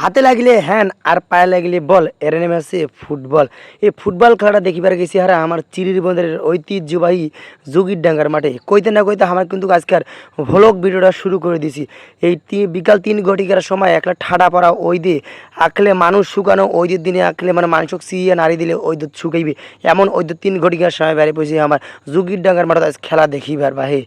হাতে লাগলে হ্যান আর পায়ে লাগলে বল। এর নেমে আছে ফুটবল। এই ফুটবল খেলাটা দেখিবার গেছি হারা আমার চিরির বন্দরের ঐতিহ্যবাহী যোগীর ডাঙ্গার মাঠে। কইতে না কইতে আমার কিন্তু আজকের ভ্লগ ভিডিওটা শুরু করে দিছি। এই বিকাল তিন ঘটিকার সময় একলা ঠাডা পড়া ওই দিয়ে আঁকলে মানুষ শুকানো ওই দিন আঁকলে মানে মানুষ সিয়ে নাড়ি দিলে ওই দুধ শুকাইবে। এমন ওই দুধ তিন ঘটিকার সময় বেড়ে পড়ছি আমার যোগীর ডাঙ্গার মাঠে আজ খেলা দেখিবার বাহে।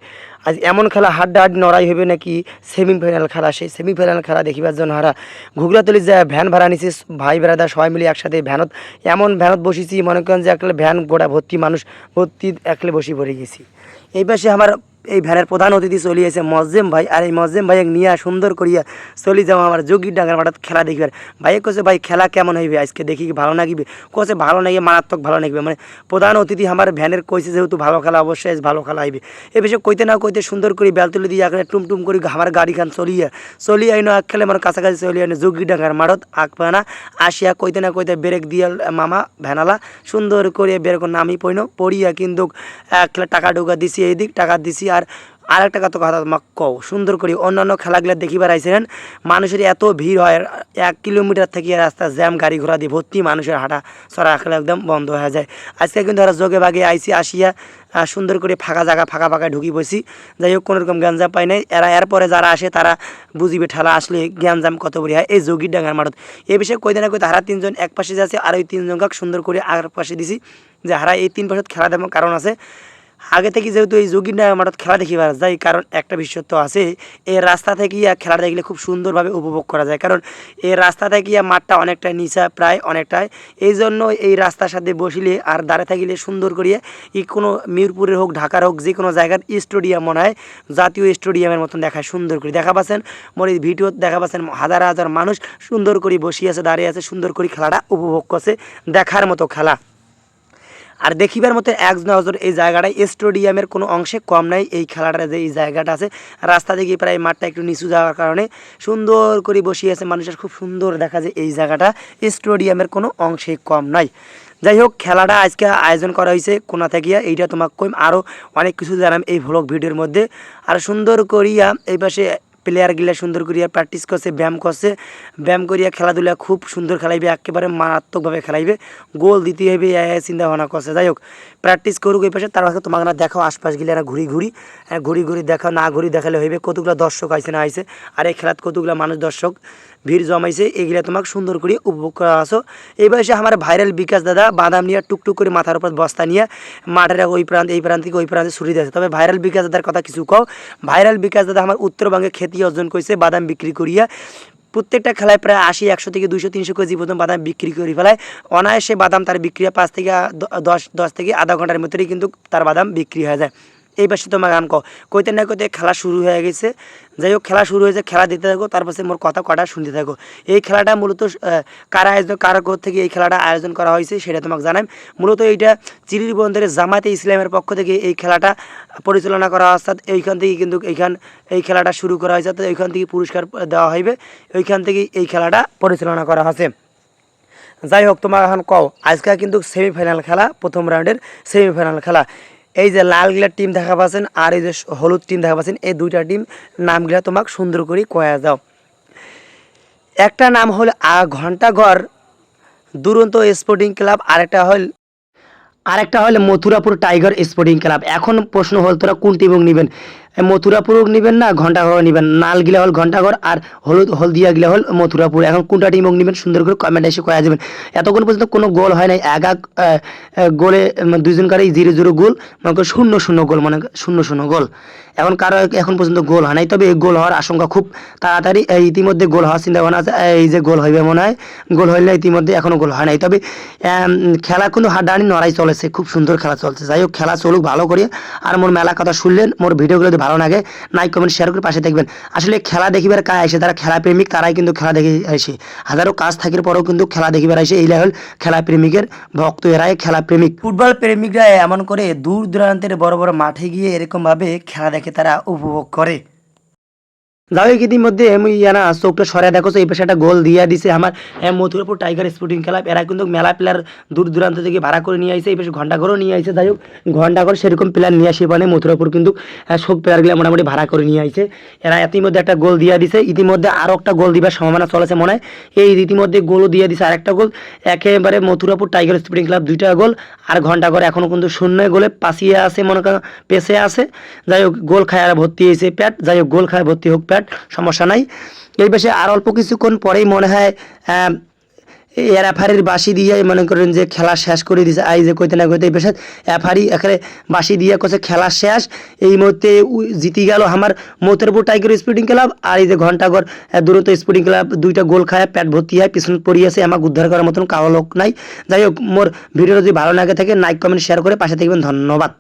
আজ এমন খেলা হাড্ডা হাড্ডি নড়াই হবে নাকি সেমিফাইনাল খেলা? সেই সেমিফাইনাল খেলা দেখিবার জন্য হারা ঘুগলাতলি যে ভ্যান ভাড়া নিছি, ভাই বেড়াদা সবাই মিলে একসাথে ভ্যানত, এমন ভ্যানত বসেছি, মনে করেন যে একলে ভ্যান গোড়া ভর্তি মানুষ, ভর্তি একলে বসে পড়ে গেছি। এই পাশে আমার এই ভ্যানের প্রধান অতিথি চলে এসে মজ্জেম ভাই, আর এই মজ্জেম ভাই নিয়ে সুন্দর করিয়া চলে যাও আমার যোগীর ডাঙ্গার মাঠাত খেলা দেখিবার। ভাই কছে ভাই, খেলা কেমন হইবে? আজকে দেখি ভালো নাগিবে? কছে ভালো নাগিবে, মারাত্মক ভালো নাগিবে। মানে প্রধান অতিথি আমার ভ্যানের কইছে, যেহেতু ভালো খেলা, অবশ্যই ভালো খেলা হইবে। এ বিষয়ে কইতে না কইতে সুন্দর করে বেল তুলে দিয়ে আগে টুম টুম করে আমার গাড়ি খান চলিয়া চলিয়া আইনো আগ খেলে আমার কাছাকাছি চলিয়া আইনো যোগী ডাঙ্গার মাঠত আগ পানা আসিয়া কইতে না কইতে ব্রেক দিয়া মামা, ভ্যানালা, সুন্দর করে বেরকম নামি পইন পড়িয়া কিন্তু এক টাকা ঢোকা দিছি, এইদিক টাকা দিছি আর আরেকটা কথা কথা তোমাকে সুন্দর করে অন্যান্য খেলাগুলো দেখিবার আইছিলেন মানুষের এত ভিড় হয়, এক কিলোমিটার থেকে রাস্তা জ্যাম, গাড়ি ঘোড়া দিয়ে ভর্তি মানুষের হাঁটা চড়া খেলা একদম বন্ধ হয়ে যায়। আজকে কিন্তু ওরা যোগে বাগে আইসি আসিয়া সুন্দর করে ফাঁকা জায়গা, ফাঁকা ফাঁকা ঢুকি বসি যাই হোক, কোনো রকম গ্যাঞ্জাম পাই নাই। এরা এরপরে যারা আসে, তারা বুঝিবে, ঠেলা, আসলে গ্যাঞ্জাম কত বড়ি হয়? এই যোগীর ডাঙ্গার মাঠত এই বিষয়ে কই না কই হারা তিনজন এক পাশে যাচ্ছে, আর ওই তিনজনকে সুন্দর করে আর পাশে দিছি। যে হারা এই তিন পাশে খেলা দেওয়ার কারণ আছে। আগে থেকে যেহেতু এই যোগীর নায়ক মাঠত খেলা দেখিবার যায় কারণ একটা তো আছে, এই রাস্তা থেকে ইয়া খেলা দেখলে খুব সুন্দরভাবে উপভোগ করা যায়। কারণ এই রাস্তা থেকে ইয়া মাঠটা অনেকটা নিচা, প্রায় অনেকটাই। এই জন্য এই রাস্তার সাথে বসিলে আর দাঁড়ে থাকিলে সুন্দর করিয়ে এই কোনো মিরপুরের হোক, ঢাকার হোক, যে কোনো জায়গার স্টেডিয়াম মনে হয়, জাতীয় স্টেডিয়ামের মতন দেখায়, সুন্দর করে। দেখা পাচ্ছেন, মোর এই ভিডিও দেখা পাচ্ছেন, হাজার হাজার মানুষ সুন্দর করে বসিয়ে আছে দাঁড়িয়ে আছে, সুন্দর করে খেলাটা উপভোগ করছে, দেখার মতো খেলা। আর দেখিবার মতো এক নজর এই জায়গাটায় স্টেডিয়ামের কোনো অংশে কম নাই, এই খেলাটা যে এই জায়গাটা আছে, রাস্তা থেকে প্রায় মাঠটা একটু নিচু যাওয়ার কারণে সুন্দর করে বসিয়ে আছে মানুষের, খুব সুন্দর দেখা যায় এই জায়গাটা, স্টেডিয়ামের কোনো অংশে কম নাই। যাই হোক, খেলাটা আজকে আয়োজন করা হয়েছে কোনা থেকে, এইটা তোমাকে কইম আরও অনেক কিছু জানাম এই ভ্লগ ভিডিওর মধ্যে। আর সুন্দর করিয়া এই পাশে প্লেয়ারগুলা সুন্দর করিয়া প্র্যাকটিস করছে, ব্যায়াম করছে। ব্যায়াম করিয়া খেলাধুলা খুব সুন্দর খেলাইবে, একেবারে মারাত্মকভাবে খেলাইবে। গোল দিতে হবে চিন্তা ভাবনা করছে। যাই হোক, প্র্যাকটিস করুক এই পাশে, তার তোমাকে না আশপাশ গিলে না ঘুরি ঘুরি। ঘুরি ঘুরি দেখাও, না ঘুরি দেখালে হইবে, কতগুলো দর্শক আইছে না আইছে। আর এই খেলাত কতগুলো মানুষ দর্শক, ভিড় জমাইছে, এগুলা তোমাকে সুন্দর করে উপভোগ করা আসো এই বয়সে আমার ভাইরাল বিকাশ দাদা, বাদাম নিয়ে টুকটুক করে মাথার উপর বস্তা নিয়ে, মাঠের ওই প্রান্ত, এই প্রান্ত থেকে ওই প্রান্তে ছুটি দিয়েছে। তবে ভাইরাল বিকাশ দাদার কথা কিছু কও। ভাইরাল বিকাশ দাদা আমার উত্তরবঙ্গে খ্যাতি অর্জন করেছে, বাদাম বিক্রি করিয়া প্রত্যেকটা খেলায় প্রায় আশি, একশো থেকে দুশো তিনশো কেজি পর্যন্ত বাদাম বিক্রি করে ফেলায়। অনায়াসে বাদাম তার বিক্রি হয় পাঁচ থেকে দশ দশ থেকে আধা ঘণ্টার মধ্যেই কিন্তু তার বাদাম বিক্রি হয়ে যায়। এই পাশে তোমার গান কো। কইতে না কইতে খেলা শুরু হয়ে গেছে। যাই হোক খেলা শুরু হয়েছে, খেলা দিতে থাকো তারপর মোর কথা কটা শুনতে থাকো। এই খেলাটা মূলত কার আয়োজন, কার কোথ থেকে এই খেলাটা আয়োজন করা হয়েছে সেটা তোমাকে জানাই। মূলত এইটা চিরির বন্দরের জামাতে ইসলামের পক্ষ থেকে এই খেলাটা পরিচালনা করা অর্থাৎ এইখান থেকে কিন্তু এইখান, এই খেলাটা শুরু করা হয়েছে। তো এইখান থেকে পুরস্কার দেওয়া হইবে। ওইখান থেকে এই খেলাটা পরিচালনা করা হয়েছে। যাই হোক তোমার এখন কও, আজকে কিন্তু সেমিফাইনাল খেলা, প্রথম রাউন্ডের সেমিফাইনাল খেলা। এই যে লাল গিলা টিম দেখা পাচ্ছেন আর এই যে হলুদ টিম দেখা পাচ্ছেন, এই দুইটা টিম নামগুলা তোমাকে সুন্দর করে কয়া যাও। একটা নাম হল ঘণ্টা ঘর, দুরন্ত স্পোর্টিং ক্লাব, আরেকটা হল আরেকটা হল মথুরাপুর টাইগার স্পোর্টিং ক্লাব। এখন প্রশ্ন হল, তোরা কোন টিম নেবেন? মথুরাপুর নেবেন না ঘন্টাঘর নেবেন। নাল গিলা হল ঘন্টাঘর আর হলুদ হলদিয়া গিলা হল মথুরাপুর। এখন কোনটা টিম নেবেন সুন্দর করে কমেন্ট এসে কয়া যাবেন। এতক্ষণ পর্যন্ত কোনো গোল হয় নাই। এক এক গোলে উম, দুইজনকারই জিরো জিরো গোল মনে করো শূন্য শূন্য গোল মানে শূন্য শূন্য গোল। এখন কারও এখন পর্যন্ত গোল হয় নাই। তবে গোল হওয়ার আশঙ্কা খুব তাড়াতাড়ি। ইতিমধ্যে গোল হওয়ার চিন্তা ভাবনা আছে। এই যে গোল হইবে মনে হয় গোল হইলে ইতিমধ্যে এখনও গোল হয় নাই। তবে খেলা কিন্তু হাড্ডাহাড্ডি নড়াই চলেছে। খুব সুন্দর খেলা চলছে। যাই হোক খেলা চলুক ভালো করে। আর মোর মেলা কথা শুনলেন মোর ভিডিওগুলো ভালো লাগে নাই কমেন্ট শেয়ার করে পাশে দেখবেন। আসলে খেলা দেখিবার কাজ আসে তারা খেলা প্রেমিক তারাই কিন্তু খেলা দেখে আসে হাজারো কাজ থাকার পরেও কিন্তু খেলা দেখিবার আসে এই হল খেলা প্রেমিকের ভক্ত এরাই খেলা প্রেমিক। ফুটবল প্রেমিকরা এমন করে দূর দূরান্তের বড় বড় মাঠে গিয়ে এরকমভাবে খেলা দেখে তারা উপভোগ করে। যাই হোক, ইতিমধ্যে আমি ইয়ানা চোখটা সরে দেখো, এই পাশে একটা গোল দিয়ে দিছে আমার। মথুরাপুর টাইগার স্পোর্টিং ক্লাব, এরা কিন্তু মেলা প্লেয়ার দূর দূরান্ত থেকে ভাড়া করে নিয়ে আইছে, এই পাশে ঘন্টাঘরও নিয়ে আইছে। যাই হোক ঘন্টাঘর সেরকম প্লেয়ার নিয়ে আসে মানে মথুরাপুর কিন্তু সব প্লেয়ারগুলো মোটামুটি ভাড়া করে নিয়ে আইছে। এরা ইতিমধ্যে একটা গোল দিয়ে দিছে, ইতিমধ্যে আরও একটা গোল দিবার সম্ভাবনা চলেছে মনে হয়। এই ইতিমধ্যে গোলও দিয়ে দিছে আরেকটা গোল, একেবারে মথুরাপুর টাইগার স্পোর্টিং ক্লাব দুইটা গোল, আর ঘন্টাঘর এখনও কিন্তু শূন্য গোলে পাশিয়ে আছে, মনে করেন পেছে আছে। যাই হোক, গোল খায় আর ভর্তি হয়েছে প্যাট, যাই হোক, গোল খায় ভর্তি হোক প্যাট। সমস্যা নাই। এই পাশে আর অল্প কিছুক্ষণ পরেই মনে হয় রেফারির বাসি দিয়ে মনে করেন যে খেলা শেষ করে দিছে আই যে কইতে না কইতে এই পেশায় রেফারি এখানে বাসি দিয়ে কছে খেলা শেষ। এই মুহূর্তে জিতি গেল আমার মতেরপুর টাইগার স্পোর্টিং ক্লাব আর এই যে ঘন্টাঘর দূরত্ব স্পোর্টিং ক্লাব দুইটা গোল খায় প্যাট ভর্তি হয়, পিছন পড়িয়েছে আমাকে উদ্ধার করার মতন কারও লোক নাই। যাই হোক, মোর ভিডিও যদি ভালো লাগে থাকে লাইক কমেন্ট শেয়ার করে পাশে থাকবেন। ধন্যবাদ।